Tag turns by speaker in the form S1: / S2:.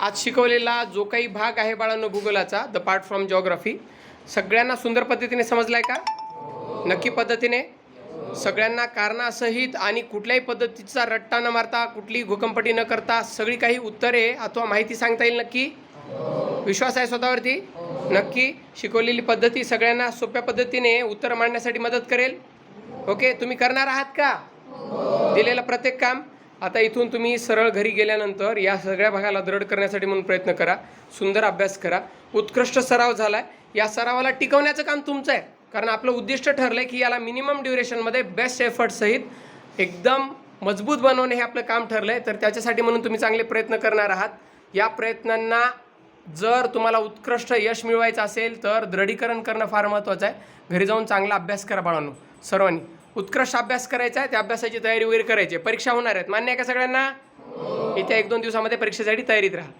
S1: आज शिकवलेला जो काही भाग आहे बाळांनो भूगोलाचा द पार्ट फ्रॉम जॉग्राफी सगळ्यांना सुंदर पद्धतीने समजलाय का? नक्की पद्धतीने. सगळ्यांना कारणासहित आणि कुठल्याही पद्धतीचा रट्टा न मारता कुठलीही घोकंपटी न करता सगळी काही उत्तरे अथवा माहिती सांगता येईल नक्की? विश्वास आहे स्वतःवरती? नक्की. शिकवलेली पद्धती सगळ्यांना सोप्या पद्धतीने उत्तर मांडण्यासाठी मदत करेल. ओके तुम्ही करणार आहात का? दिलेलं प्रत्येक काम. आता इथून तुम्ही सरळ घरी गेल्यानंतर या सगळ्या भागाला दृढ करण्यासाठी म्हणून प्रयत्न करा. सुंदर अभ्यास करा. उत्कृष्ट सराव झाला आहे या सरावाला टिकवण्याचं काम तुमचं आहे. कारण आपलं उद्दिष्ट ठरलं आहे की याला मिनिमम ड्युरेशनमध्ये बेस्ट एफर्टसहित एकदम मजबूत बनवणे हे आपलं काम ठरलं आहे तर त्याच्यासाठी म्हणून तुम्ही चांगले प्रयत्न करणार आहात. या प्रयत्नांना जर तुम्हाला उत्कृष्ट यश मिळवायचं असेल तर दृढीकरण करणं फार महत्त्वाचं आहे. घरी जाऊन चांगला अभ्यास करा बाळांनो. सर्वांनी. उत्कृष्ट अभ्यास करायचा आहे त्या अभ्यासाची तयारी वगैरे करायची. आहे परीक्षा होणार आहेत. मान्य आहे का सगळ्यांना? येत्या एक दोन दिवसामध्ये परीक्षेसाठी तयारीत राहा.